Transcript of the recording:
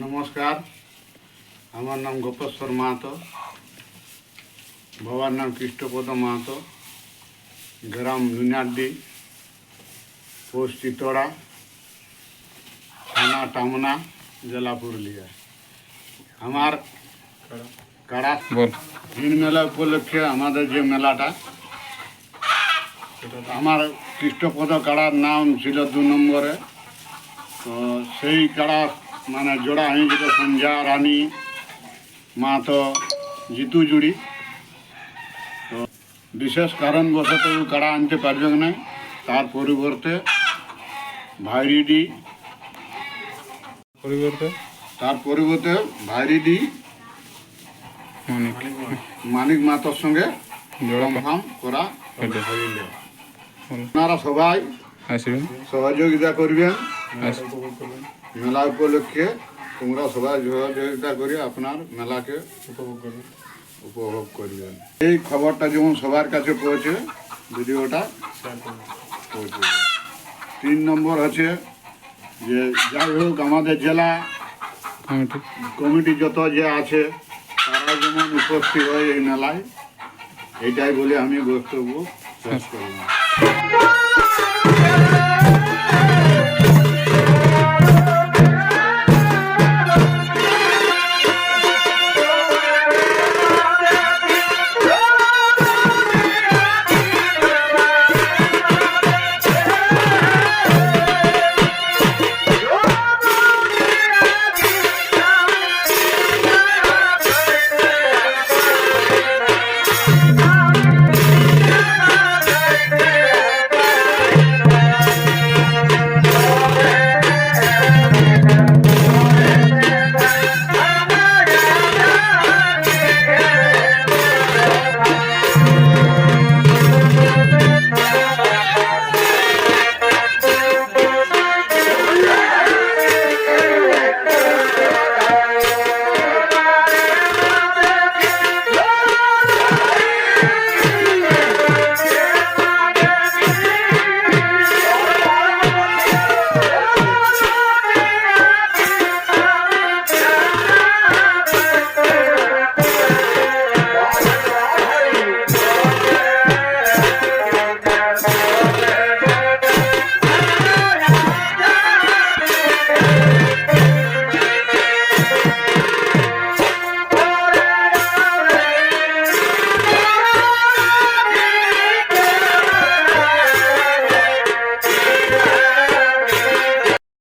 নমস্কার। আমার নাম গোপেশ্বর মাহাতো। বাবার নাম কৃষ্ণপদ মাহাতো। গ্রাম নুনাড্ডি পোস্ট চিতড়া থানা টামনা জেলা পুরুলিয়া। আমার কাড়া বল। দিন মেলা উপলক্ষে আমাদের যে মেলাটা আমার কৃষ্ণপদ কাড়ার নাম ছিল দু নম্বরে। তো সেই কাড়া মানে জোড়া হয়েছিল সন্ধ্যা রানী মাহাতো জিতু জুড়ি। তো বিশেষ কারণবশত কাড়া আনতে পারবে না। তার পরিবর্তে ভাইরিডি পরিবর্তে? তার পরিবর্তে ভাইরিডি মানিক। মাতোর সঙ্গে করা। আপনারা সবাই আসবেন। সহযোগিতা করবেন। মেলা উপলক্ষে তোমরা সবাই সহযোগিতা করে আপনার মেলাকে উপভোগ করবেন। এই খবরটা যেমন সবার কাছে পৌঁছে ভিডিওটা পৌঁছে তিন নম্বর হচ্ছে যে যাই হোক আমাদের জেলা কমিটি কমিটি যত যে আছে তারা যেমন উপস্থিত হয় এই মেলায় এইটাই বলে আমি বক্তব্য শেষ করলাম।